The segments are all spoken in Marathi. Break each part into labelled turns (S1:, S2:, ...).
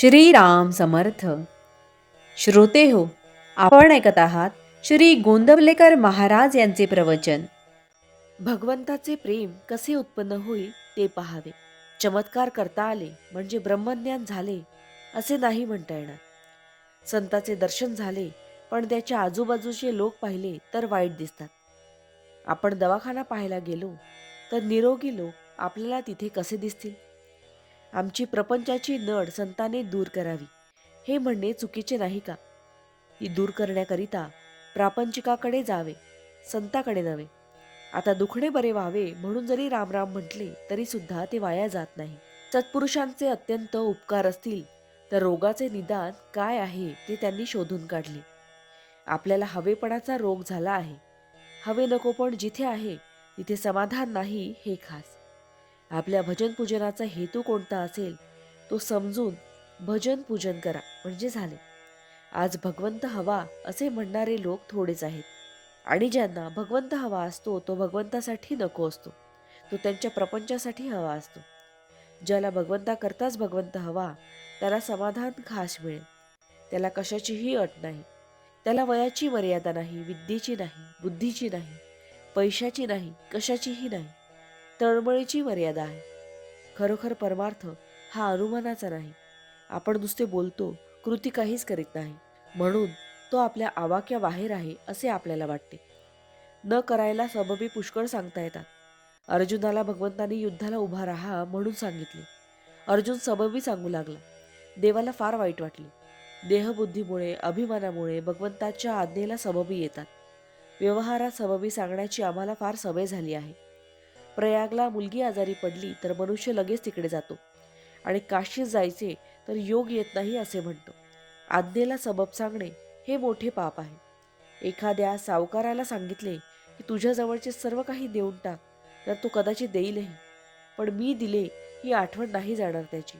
S1: श्रीराम समर्थ. श्रोते हो आपण ऐकत आहात श्री गोंदवलेकर महाराज यांचे प्रवचन. भगवंताचे प्रेम कसे उत्पन्न होईल ते पहावे. चमत्कार करता आले म्हणजे ब्रह्मज्ञान झाले असे नाही म्हणता येणार. संताचे दर्शन झाले पण त्याच्या आजूबाजूचे लोक पाहिले तर वाईट दिसतात. आपण दवाखाना पाहायला गेलो तर निरोगी लोक आपल्याला तिथे कसे दिसतील? आमची प्रपंचाची नड संताने दूर करावी. हे म्हणणे चुकीचे नाही का? ती दूर करण्याकरिता प्रापंचिकाकडे जावे संताकडे नव्हे आता दुखणे बरे व्हावे म्हणून जरी रामराम म्हटले तरी सुद्धा ते वाया जात नाही. सत्पुरुषांचे अत्यंत उपकार असतील तर रोगाचे निदान काय आहे ते त्यांनी शोधून काढले. आपल्याला हवेपणाचा रोग झाला आहे. हवे नको पण जिथे आहे तिथे समाधान नाही हे खास. आपल्या भजन पूजनाचा हेतू कोणता असेल तो समजून भजन पूजन करा म्हणजे झाले. आज भगवंत हवा असे म्हणणारे लोक थोडेच आहेत. आणि ज्यांना भगवंत हवा असतो तो भगवंतासाठी नको असतो. तो त्यांच्या प्रपंचासाठी हवा असतो. ज्याला भगवंताकरताच भगवंत हवा त्याला समाधान खास मिळेल. त्याला कशाचीही अट नाही. त्याला वयाची मर्यादा नाही विद्येची नाही बुद्धीची नाही पैशाची नाही कशाचीही नाही. तळमळीची मर्यादा आहे. खरोखर परमार्थ हा अनुमानाचा नाही. आपण नुसते बोलतो कृती काहीच करीत नाही. म्हणून तो आपल्या आवाक्या बाहेर आहे असे आपल्याला वाटते. न करायला सबबी पुष्कळ सांगता येतात. अर्जुनाला भगवंताने युद्धाला उभा राहा म्हणून सांगितले. अर्जुन सबबी सांगू लागला. देवाला फार वाईट वाटले. देहबुद्धीमुळे अभिमानामुळे भगवंताच्या आज्ञेला सबबी येतात. व्यवहारात सबबी सांगण्याची आम्हाला फार सवय झाली आहे. प्रयागला मुलगी आजारी पडली तर मनुष्य लगेच तिकडे जातो. आणि काशीत जायचे तर योग येत नाही असे म्हणतो. आज्ञेला सबब सांगणे हे मोठे पाप आहे. एखाद्या सावकाराला सांगितले की तुझ्या जवळचे सर्व काही देऊन टाक तर तो कदाचित देईलही. पण मी दिले ही आठवण नाही जाणार त्याची.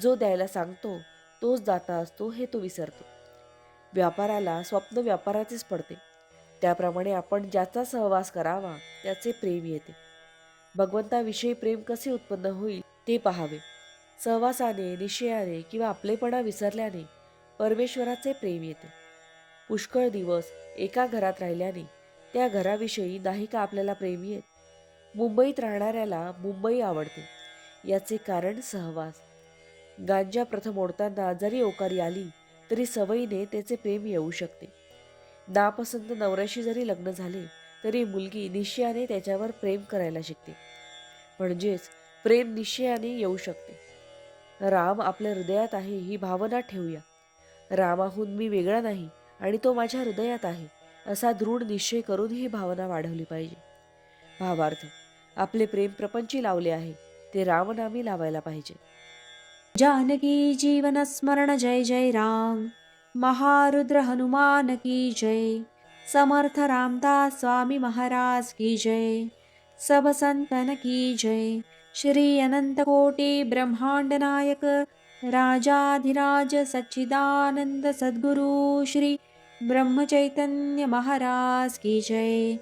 S1: जो द्यायला सांगतो तोच दाता असतो हे तो विसरतो. व्यापाराला स्वप्न व्यापाराचेच पडते. त्याप्रमाणे आपण ज्याचा सहवास करावा त्याचे प्रेम येते. भगवंताविषयी प्रेम कसे उत्पन्न होईल ते पहावे. सहवासाने निश्चयाने किंवा आपलेपणा विसरल्याने परमेश्वराचे प्रेम येते. पुष्कळ दिवस एका घरात राहिल्याने त्या घराविषयी नाही का आपल्याला प्रेम येत. मुंबईत राहणाऱ्याला मुंबई आवडते. याचे कारण सहवास. गांजा प्रथम ओढताना जरी ओकारी आली तरी सवयीने त्याचे प्रेम येऊ शकते. नापसंत नवऱ्याशी जरी लग्न झाले तरी मुलगी निश्चयाने त्याच्यावर प्रेम करायला शिकते. म्हणजेच प्रेम निश्चयाने येऊ शकते. राम आपल्या हृदयात आहे ही भावना ठेवूया. रामाहून मी वेगळा नाही आणि तो माझ्या हृदयात आहे असा दृढ निश्चय करून ही भावना वाढवली पाहिजे. भावार्थ आपले प्रेम प्रपंची लावले आहे ते रामनामी लावायला पाहिजे. जानकी जीवन स्मरण जय जय राम. महारुद्र हनुमान की जय. समर्थ रामदास स्वामी महाराज की जय. सब संतन की जय. श्री अनंत कोटी ब्रह्मांड नायक राजाधिराज सच्चिदानंद सद्गुरु श्री ब्रह्मचैतन्य महाराज की जय.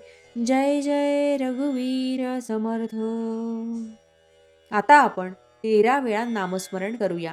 S1: जय जय रघुवीर समर्थ. आता आपण तेरा वेळा नामस्मरण करूया.